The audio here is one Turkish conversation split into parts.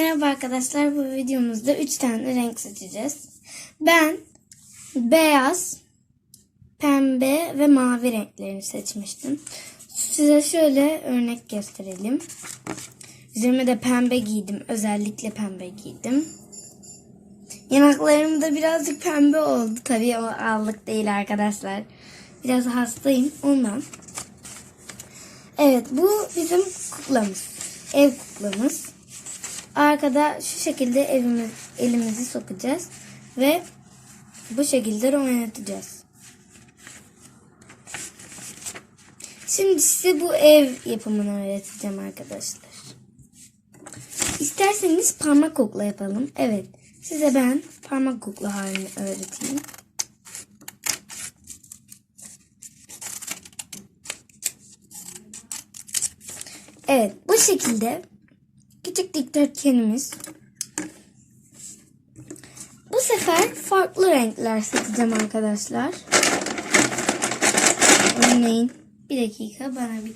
Merhaba arkadaşlar bu videomuzda 3 tane renk seçeceğiz. Ben beyaz, pembe ve mavi renklerini seçmiştim. Size şöyle örnek gösterelim. Üzerime de pembe giydim. Özellikle pembe giydim. Yanaklarım da birazcık pembe oldu. Tabii o allık değil arkadaşlar. Biraz hastayım ondan. Evet bu bizim kuklamız. Ev kuklamız. Arkada şu şekilde evimiz, elimizi sokacağız. Ve bu şekilde oynatacağız. Şimdi size bu ev yapımını öğreteceğim arkadaşlar. İsterseniz parmak kukla yapalım. Evet. Size ben parmak kukla halini öğreteyim. Evet. Bu şekilde küçük dikdörtgenimiz. Bu sefer farklı renkler seçeceğim arkadaşlar. Örneğin bir dakika bana bir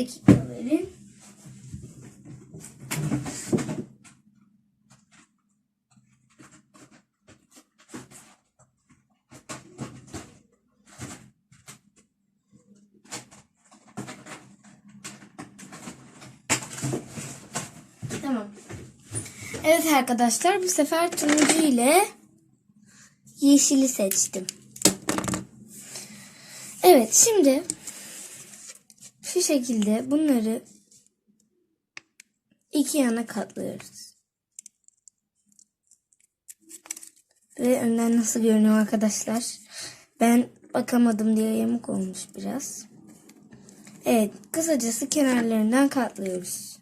dakika verin. Evet arkadaşlar bu sefer turuncu ile yeşili seçtim. Evet şimdi şu şekilde bunları iki yana katlıyoruz. Ve önden nasıl görünüyor arkadaşlar? Ben bakamadım diye yamuk olmuş biraz. Evet kısacası kenarlarından katlıyoruz.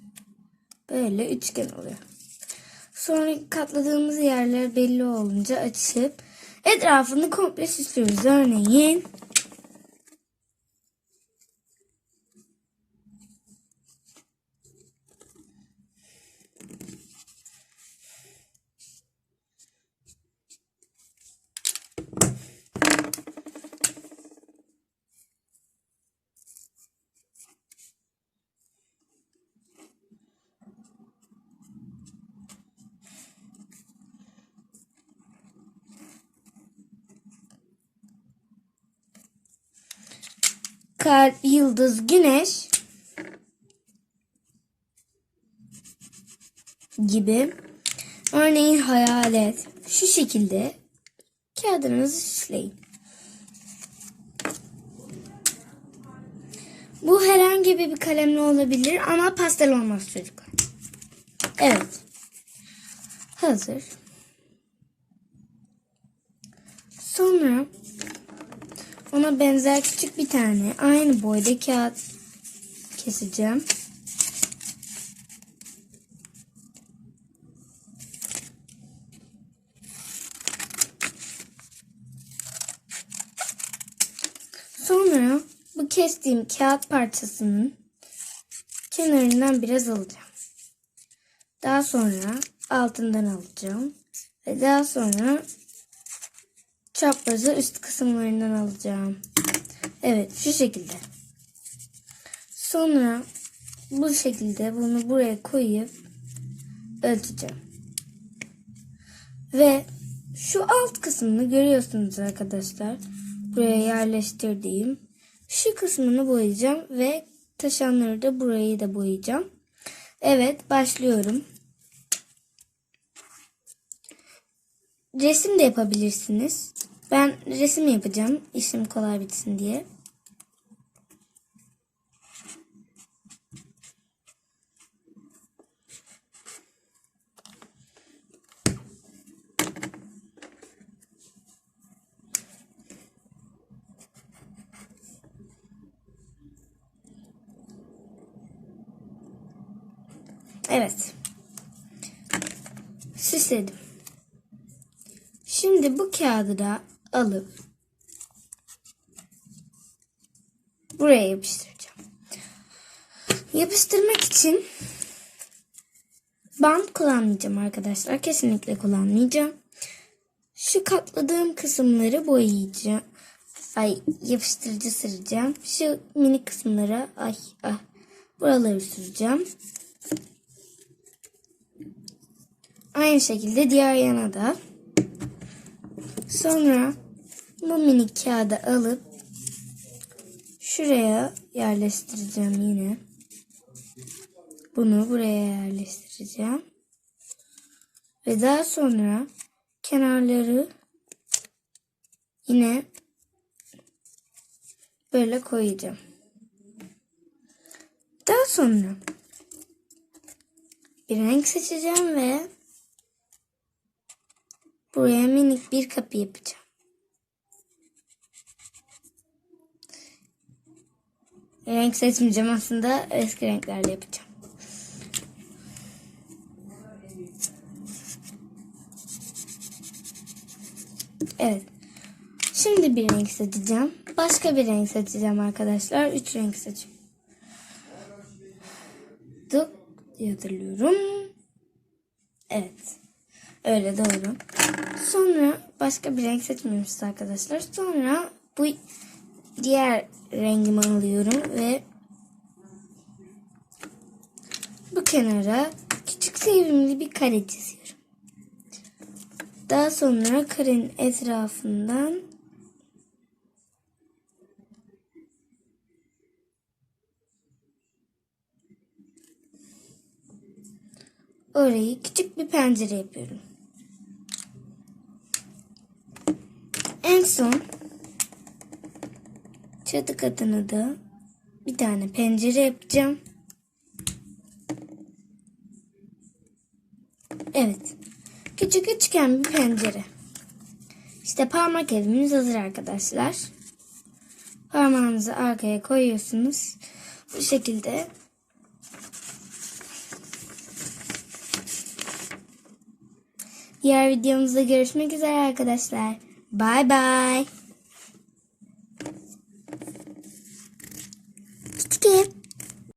Böyle üçgen oluyor. Sonra katladığımız yerler belli olunca açıp etrafını komple süslüyoruz. Örneğin kalp, yıldız, güneş gibi. Örneğin hayalet. Şu şekilde kağıdınızı süsleyin. Bu herhangi bir kalemle olabilir ama pastel olmaz çocuklar. Evet. Hazır. Sonra ona benzer küçük bir tane aynı boyda kağıt keseceğim. Sonra bu kestiğim kağıt parçasının kenarından biraz alacağım. Daha sonra altından alacağım. Ve daha sonra çaprazı üst kısımlarından alacağım. Evet şu şekilde. Sonra bu şekilde bunu buraya koyup ölçeceğim. Ve şu alt kısmını görüyorsunuz arkadaşlar. Buraya yerleştirdiğim. Şu kısmını boyayacağım ve taşanları da burayı da boyayacağım. Evet başlıyorum. Resim de yapabilirsiniz. Ben resim yapacağım. işim kolay bitsin diye. Evet. Süsledim. Şimdi bu kağıdı alıp buraya yapıştıracağım. Yapıştırmak için bant kullanmayacağım arkadaşlar. Kesinlikle kullanmayacağım. Şu katladığım kısımları boyayacağım. Ay yapıştırıcı süreceğim. Şu minik kısımlara ay ah buraları süreceğim. Aynı şekilde diğer yana da. Sonra bu minik kağıdı alıp şuraya yerleştireceğim yine. Bunu buraya yerleştireceğim. Ve daha sonra kenarları yine böyle koyacağım. Daha sonra bir renk seçeceğim ve buraya minik bir kapı yapacağım. Renk seçmeyeceğim aslında eski renklerle yapacağım. Evet. Şimdi bir renk seçeceğim. Başka bir renk seçeceğim arkadaşlar. Üç renk seçiyorum. Duk diye hatırlıyorum. Evet. Öyle doğru. Sonra başka bir renk seçmemişiz arkadaşlar. Sonra bu diğer rengimi alıyorum ve bu kenara küçük sevimli bir kare çiziyorum. Daha sonra karenin etrafından orayı küçük bir pencere yapıyorum. En son çatı katına da bir tane pencere yapacağım. Evet. Küçük üçgen bir pencere. İşte parmak evimiz hazır arkadaşlar. Parmağınızı arkaya koyuyorsunuz. Bu şekilde Diğer videomuzda görüşmek üzere arkadaşlar. Bye bye.